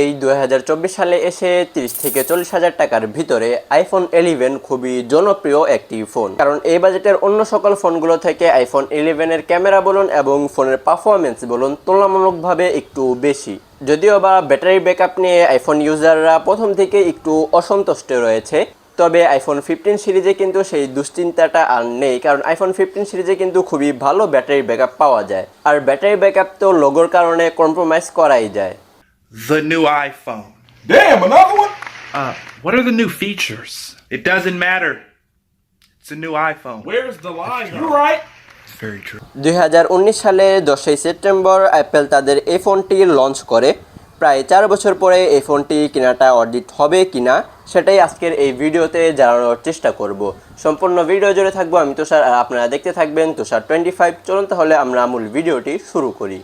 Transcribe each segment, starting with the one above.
এই দুই হাজার চব্বিশ সালে এসে তিরিশ থেকে চল্লিশ হাজার টাকার ভিতরে আইফোন ইলেভেন খুবই জনপ্রিয় একটি ফোন কারণ এই বাজেটের অন্য সকল ফোনগুলো থেকে আইফোন ইলেভেনের ক্যামেরা বলুন এবং ফোনের পারফরমেন্স বলুন তুলনামূলকভাবে একটু বেশি। যদিও বা ব্যাটারি ব্যাকআপ নিয়ে আইফোন ইউজাররা প্রথম থেকে একটু অসন্তুষ্ট রয়েছে, তবে আইফোন ফিফটিন সিরিজে কিন্তু সেই দুশ্চিন্তাটা আর নেই, কারণ আইফোন ফিফটিন সিরিজে কিন্তু খুবই ভালো ব্যাটারি ব্যাকআপ পাওয়া যায়। আর ব্যাটারি ব্যাকআপ তো লোগোর কারণে কম্প্রোমাইজ করাই যায়। The new iPhone. Damn, another one? Uh, what are the new features? It doesn't matter. It's a new iPhone. Where's the line? You're right. Very true. দুই হাজার উনিশ সালে দশই সেপ্টেম্বর অ্যাপেল তাদের এই ফোনটি লঞ্চ করে প্রায় চার বছর পরে এই ফোনটি কেনাটা অডিট হবে কিনা সেটাই আজকের এই ভিডিওতে জানানোর চেষ্টা করব সম্পূর্ণ ভিডিও জুড়ে থাকব আমি তুষার আর আপনারা দেখতে থাকবেন তুষার টোয়েন্টি ফাইভ চলুন তাহলে আমরা মূল ভিডিওটি শুরু করি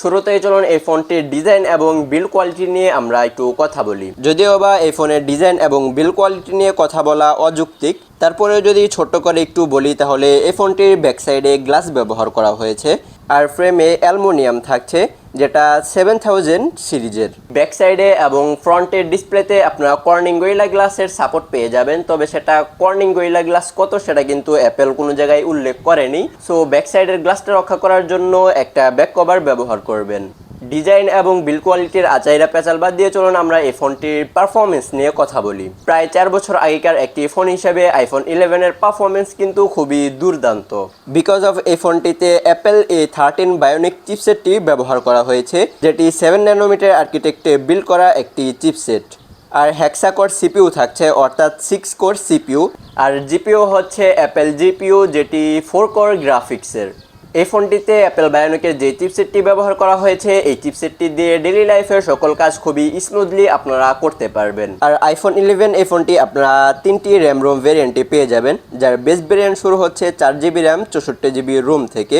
শুরুতেই চলুন এই ফোনটির ডিজাইন এবং বিল কোয়ালিটি নিয়ে আমরা একটু কথা বলি। যদিও বা এই ফোনের ডিজাইন এবং বিল কোয়ালিটি নিয়ে কথা বলা অযৌক্তিক, তারপরে যদি ছোট্ট করে একটু বলি তাহলে এই ফোনটির ব্যাক সাইডে গ্লাস ব্যবহার করা হয়েছে, আর ফ্রেমে অ্যালমোনিয়াম থাকছে। যেটা সেভেন থাউজেন্ড সিরিজের। ব্যাক সাইডে এবং ফ্রন্টের ডিসপ্লেতে আপনারা কর্নিং গোয়েলা গ্লাসের সাপোর্ট পেয়ে যাবেন। তবে সেটা কর্নিং গোয়েলা গ্লাস কত সেটা কিন্তু অ্যাপেল কোনো জায়গায় উল্লেখ করেনি। সো ব্যাক সাইডের গ্লাসটা রক্ষা করার জন্য একটা ব্যাক কভার ব্যবহার করবেন। ডিজাইন এবং বিল কোয়ালিটির আচাইরা পেঁচাল বাদ দিয়ে চলুন আমরা এই ফোনটির পারফরমেন্স নিয়ে কথা বলি। প্রায় চার বছর আগেকার একটি ফোন হিসেবে আইফোন ইলেভেনের পারফরমেন্স কিন্তু খুবই দুর্দান্ত। বিকজ অফ এই ফোনটিতে অ্যাপেল এ থার্টিন বায়োনিক চিপসেটটি ব্যবহার করা হয়েছে, যেটি সেভেন ন্যানোমিটার আর্কিটেক্টে বিল্ড করা একটি চিপসেট আর হ্যাক্সাকোর সিপিইউ থাকছে, অর্থাৎ সিক্স কোর সিপিইউ আর জিপিও হচ্ছে অ্যাপেল জিপিইউ যেটি ফোর কোর গ্রাফিক্সের এই ফোনটিতে অ্যাপেল বায়োনিকের যে চিপসেটটি ব্যবহার করা হয়েছে, এই চিপসেটটি দিয়ে ডেলি লাইফের সকল কাজ খুবই স্মুথলি আপনারা করতে পারবেন। আর আইফোন ইলেভেন এই ফোনটি আপনারা তিনটি র্যাম রোম ভেরিয়েন্টে পেয়ে যাবেন, যার বেস্ট ভেরিয়েন্ট শুরু হচ্ছে চার জিবি র্যাম চৌষট্টি জিবি রোম থেকে।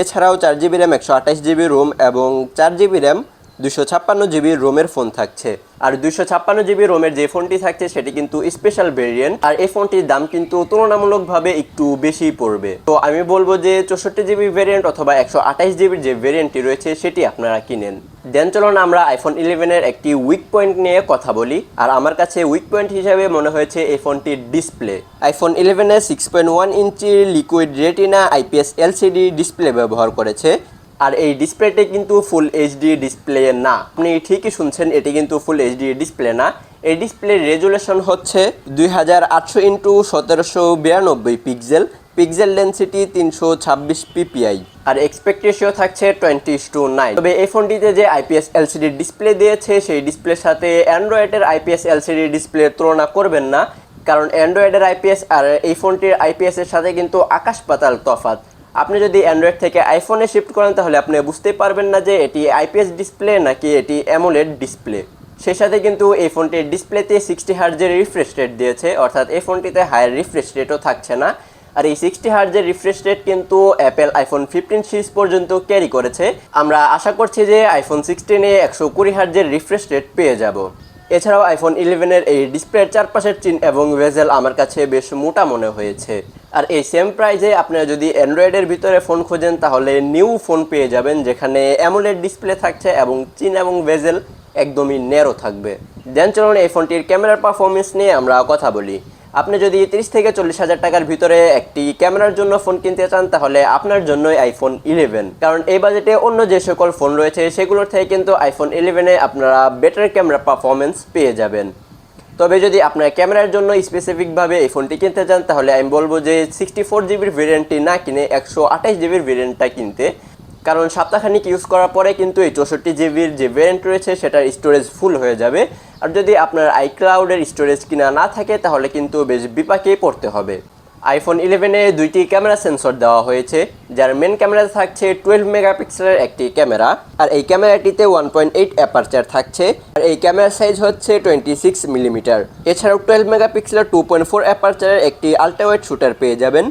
এছাড়াও চার জিবি র্যাম একশো আঠাশ জিবি রোম এবং চার জিবি র্যাম দুশো ছাপ্পান্ন জিবি রোমের ফোন থাকছে। আর দুশো ছাপ্পান্ন জিবি রোমের যে ফোনটি থাকছে, সেটি কিন্তু স্পেশাল ভেরিয়েন্ট আর এই ফোনটির দাম কিন্তু তুলনামূলকভাবে একটু বেশি পড়বে। তো আমি বলব যে চৌষট্টি জিবি ভেরিয়েন্ট অথবা একশো আঠাইশ জিবির যে ভেরিয়েন্টটি রয়েছে, সেটি আপনারা কিনেন। দেন চলুন আমরা আইফোন ইলেভেনের একটি উইক পয়েন্ট নিয়ে কথা বলি। আর আমার কাছে উইক পয়েন্ট হিসাবে মনে হয়েছে এই ফোনটির ডিসপ্লে আইফোন ইলেভেনের সিক্স পয়েন্ট ওয়ান ইঞ্চির liquid retina IPS LCD display ব্যবহার করেছে। আর এই ডিসপ্লেটি কিন্তু ফুল এইচডি ডিসপ্লে না। আপনি ঠিকই শুনছেন, এটি কিন্তু ফুল এইচডি ডিসপ্লে না। এই ডিসপ্লে রেজুলেশন হচ্ছে দুই হাজার আটশো ইন্টু সতেরোশো বিরানব্বই পিক্সেল পিক্সেল ডেন্সিটি তিনশো ছাব্বিশ পিপিআই আর এক্সপেক্ট রেশিও থাকছে টোয়েন্টি টু নাইন তবে এই ফোনটিতে যে আইপিএস এলসিডি ডিসপ্লে দিয়েছে, সেই ডিসপ্লের সাথে অ্যান্ড্রয়েডের আইপিএস এলসিডি ডিসপ্লে তুলনা করবেন না। কারণ অ্যান্ড্রয়েডের আইপিএস আর এই ফোনটির আইপিএস এর সাথে কিন্তু আকাশ পাতাল তফাৎ। আপনি যদি অ্যান্ড্রয়েড থেকে আইফোনে শিফট করেন, তাহলে আপনি বুঝতেই পারবেন না যে এটি আইপিএস ডিসপ্লে নাকি এটি অ্যামোলেড ডিসপ্লে সেই সাথে কিন্তু এই ফোনটির ডিসপ্লেতে সিক্সটি হার্জের রিফ্রেশ রেট দিয়েছে, অর্থাৎ এই ফোনটিতে হায়ার রিফ্রেশ রেটও থাকছে না। আর এই সিক্সটি হার্জের রিফ্রেশ রেট কিন্তু অ্যাপেল আইফোন ফিফটিন সিরিজ পর্যন্ত ক্যারি করেছে। আমরা আশা করছি যে আইফোন সিক্সটিনে একশো কুড়ি হার্জের রিফ্রেশ রেট পেয়ে যাব। এছাড়াও আইফোন ইলেভেনের এই ডিসপ্লের চারপাশের চিন এবং ভেজেল আমার কাছে বেশ মোটা মনে হয়েছে। আর এই সেম প্রাইজে আপনারা যদি অ্যান্ড্রয়েডের ভিতরে ফোন খোঁজেন, তাহলে নিউ ফোন পেয়ে যাবেন, যেখানে অ্যামোলেড ডিসপ্লে থাকছে এবং চিন এবং ভেজেল একদমই ন্যারো থাকবে। দেন চলুন এই ফোনটির ক্যামেরার পারফরমেন্স নিয়ে আমরা কথা বলি। আপনি যদি তিরিশ থেকে চল্লিশ হাজার টাকার ভিতরে একটি ক্যামেরার জন্য ফোন কিনতে চান, তাহলে আপনার জন্যই আইফোন ইলেভেন কারণ এই বাজেটে অন্য যে সকল ফোন রয়েছে, সেগুলোর থেকে কিন্তু আইফোন ইলেভেনে আপনারা বেটার ক্যামেরা পারফরমেন্স পেয়ে যাবেন। তবে যদি আপনার ক্যামেরার জন্য স্পেসিফিকভাবে এই ফোনটি কিনতে চান, তাহলে আমি বলব যে সিক্সটি ফোর জিবির ভেরিয়েন্টটি না কিনে একশো আঠাশ জিবির ভেরিয়েন্টটা কিনতে। কারণ সপ্তাহখানিক ইউজ করার পরে কিন্তু এই চৌষট্টি জিবির যে ভেরিয়েন্ট রয়েছে, সেটার স্টোরেজ ফুল হয়ে যাবে। আর যদি আপনার আইক্লাউডের স্টোরেজ কিনা না থাকে, তাহলে কিন্তু বেশ বিপাকেই পড়তে হবে। আইফোন ইলেভেনে দুইটি ক্যামেরা সেন্সর দেওয়া হয়েছে, যার মেন ক্যামেরা থাকছে টুয়েলভ মেগাপিক্সেলের একটি ক্যামেরা, আর এই ক্যামেরাটিতে ওয়ান পয়েন্ট এইট অ্যাপারচার থাকছে, আর এই ক্যামেরার সাইজ হচ্ছে টোয়েন্টি সিক্স মিলিমিটার এছাড়াও টুয়েলভ মেগাপিক্সেলের টু পয়েন্ট ফোর অ্যাপারচারের একটি আল্ট্রাওয়াইড শুটার পেয়ে যাবেন।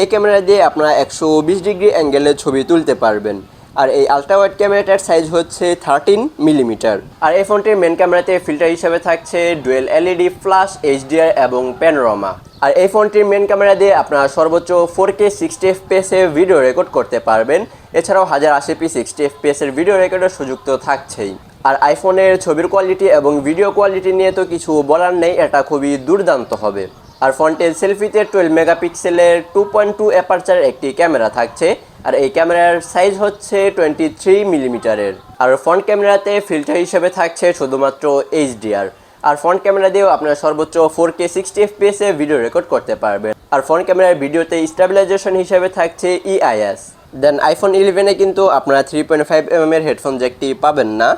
এই ক্যামেরা দিয়ে আপনারা একশো বিশ ডিগ্রি অ্যাঙ্গেলে ছবি তুলতে পারবেন। আর এই আলট্রাওয়াইড ক্যামেরাটার সাইজ হচ্ছে থার্টিন মিলিমিটার আর এই ফোনটির মেন ক্যামেরাতে ফিল্টার হিসেবে থাকছে ডুয়েল এলইডি ফ্লাশ এইচডিআর এবং প্যানোরামা আর এই ফোনটির মেন ক্যামেরা দিয়ে আপনারা সর্বোচ্চ ফোর কে সিক্সটি এফপিএসে ভিডিও রেকর্ড করতে পারবেন। এছাড়াও হাজার আশি পি সিক্সটি এফপিএসের ভিডিও রেকর্ডের সুযোগ তো থাকছেই। আর আইফোনের ছবির কোয়ালিটি এবং ভিডিও কোয়ালিটি নিয়ে তো কিছু বলার নেই, এটা খুবই দুর্দান্ত হবে। আর ফ্রন্টের সেলফিতে টুয়েলভ মেগাপিক্সেলের টু পয়েন্ট টু অ্যাপারচার একটি ক্যামেরা থাকছে, আর এই ক্যামেরার সাইজ হচ্ছে টোয়েন্টি থ্রি মিলিমিটারের আর ফ্রন্ট ক্যামেরাতে ফিল্টার হিসেবে থাকছে শুধুমাত্র এইচডিআর আর ফ্রন্ট ক্যামেরা দিয়েও আপনারা সর্বোচ্চ four K sixty FPS video record করতে পারবেন। আর ফ্রন্ট ক্যামেরার ভিডিওতে স্টেবিলাইজেশন হিসেবে থাকছে ইআইএস দেন আইফোন ইলেভেনে কিন্তু আপনারা থ্রি পয়েন্ট ফাইভ এম এর হেডফোন জ্যাকটি পাবেন না।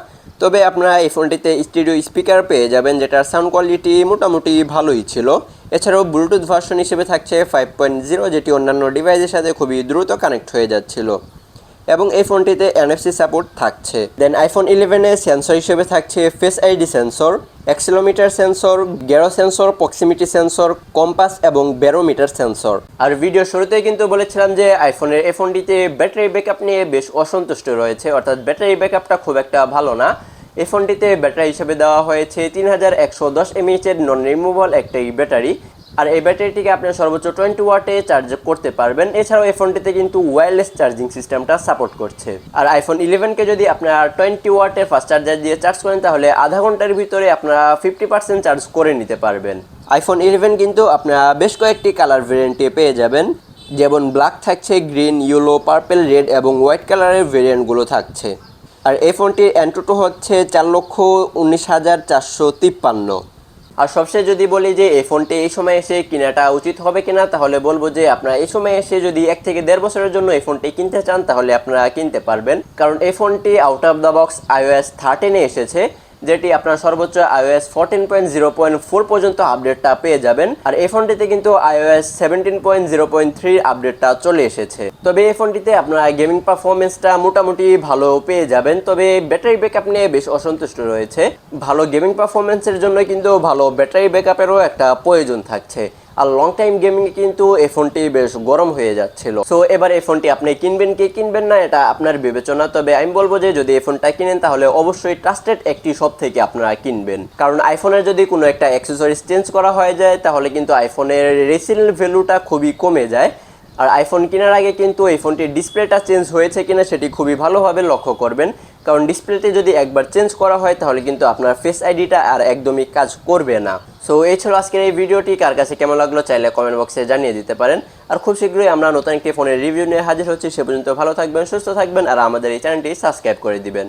তবে আপনারা এই ফোনটিতে স্টুডিও স্পিকার পেয়ে যাবেন, যেটার সাউন্ড কোয়ালিটি মোটামুটি ভালোই ছিল। এছাড়াও ব্লুটুথ ভার্সন হিসেবে থাকছে ফাইভ পয়েন্ট জিরো যেটি অন্যান্য ডিভাইসের সাথে খুবই দ্রুত কানেক্ট হয়ে যাচ্ছিল। এবং এই ফোনটিতে এনএফসি সাপোর্ট থাকছে। দেন আইফোন ইলেভেনে সেন্সর হিসেবে থাকছে face ID sensor accelerometer sensor gyro sensor proximity sensor compass এবং ব্যারোমিটার সেন্সর আর ভিডিও শুরুতেই কিন্তু বলেছিলাম যে আইফোনের এই ফোনটিতে ব্যাটারি ব্যাকআপ নিয়ে বেশ অসন্তুষ্ট রয়েছে, অর্থাৎ ব্যাটারি ব্যাকআপটা খুব একটা ভালো না। এই ফোনটিতে ব্যাটারি হিসেবে দেওয়া হয়েছে তিন হাজার একশো দশ এমএইচের নন রিমুভাল একটি ব্যাটারি আর এই ব্যাটারিটিকে আপনি সর্বোচ্চ টোয়েন্টি ওয়াটে চার্জ করতে পারবেন। এছাড়াও এই ফোনটিতে কিন্তু ওয়্যারলেস চার্জিং সিস্টেমটা সাপোর্ট করছে। আর আইফোন ইলেভেনকে যদি আপনারা টোয়েন্টি ওয়াটের ফাস্ট চার্জার দিয়ে চার্জ করেন, তাহলে আধা ঘণ্টার ভিতরে আপনারা ফিফটি পার্সেন্ট চার্জ করে নিতে পারবেন। আইফোন ইলেভেন কিন্তু আপনারা বেশ কয়েকটি কালার ভেরিয়েন্টে পেয়ে যাবেন। যেমন ব্ল্যাক থাকছে গ্রিন ইয়েলো পার্পেল রেড এবং হোয়াইট কালারের ভেরিয়েন্টগুলো থাকছে। আর এই ফোনটির অ্যান্টুটো হচ্ছে চার লক্ষ উনিশ হাজার চারশো তিপ্পান্ন। আর সবশেষ যদি বলি যে এই ফোনটি এই সময় এসে কেনাটা উচিত হবে কিনা, তাহলে বলব যে আপনারা এই সময় এসে যদি এক থেকে দেড় বছরের জন্য এই ফোনটি কিনতে চান, তাহলে আপনারা কিনতে পারবেন। কারণ এই ফোনটি out of the box iOS থার্টিনে এসেছে। যেটি আপনার সর্বোচ্চ iOS fourteen point zero point four পর্যন্ত আপডেটটা পেয়ে যাবেন। আর এই ফোনটিতে কিন্তু iOS seventeen point zero point three আপডেটটা চলে এসেছে। তবে এই ফোনটিতে আপনারা গেমিং পারফরমেন্সটা মোটামুটি ভালো পেয়ে যাবেন। তবে ব্যাটারি ব্যাকআপ নিয়ে বেশ অসন্তুষ্ট রয়েছে। ভালো গেমিং পারফরমেন্সের জন্য কিন্তু ভালো ব্যাটারি ব্যাকআপেরও একটা প্রয়োজন থাকছে। আর লং টাইম গেমিং কিন্তু এই ফোনটি বেশ গরম হয়ে যাচ্ছিল। সো এবার এই ফোনটি আপনি কিনবেন কি কিনবেন না, এটা আপনার বিবেচনা। তবে আমি বলব যে, যদি এই ফোনটা কিনেন, তাহলে অবশ্যই ট্রাস্টেড একটি শপ থেকে আপনারা কিনবেন। কারণ আইফোনের যদি কোনো একটা অ্যাক্সেসরিজ চেঞ্জ করা হয়ে যায়, তাহলে কিন্তু আইফোনের রেসিল ভ্যালুটা খুবই কমে যায়। আর আইফোন কেনার আগে কিন্তু এই ফোনটির ডিসপ্লেটা চেঞ্জ হয়েছে কিনা সেটি খুবই ভালোভাবে লক্ষ্য করবেন। কারণ ডিসপ্লেতে যদি একবার চেঞ্জ করা হয়, তাহলে কিন্তু আপনার ফেস আইডিটা আর একদমই কাজ করবে না। সো এই ছিল আজকের এই ভিডিওটি। কার কাছে কেমন লাগল চাইলে কমেন্ট বক্সে জানিয়ে দিতে পারেন। আর খুব শীঘ্রই আমরা নতুন একটি ফোনের রিভিউ নিয়ে হাজির হচ্ছি। সে পর্যন্ত ভালো থাকবেন, সুস্থ থাকবেন, আর আমাদের এই চ্যানেলটি সাবস্ক্রাইব করে দিবেন।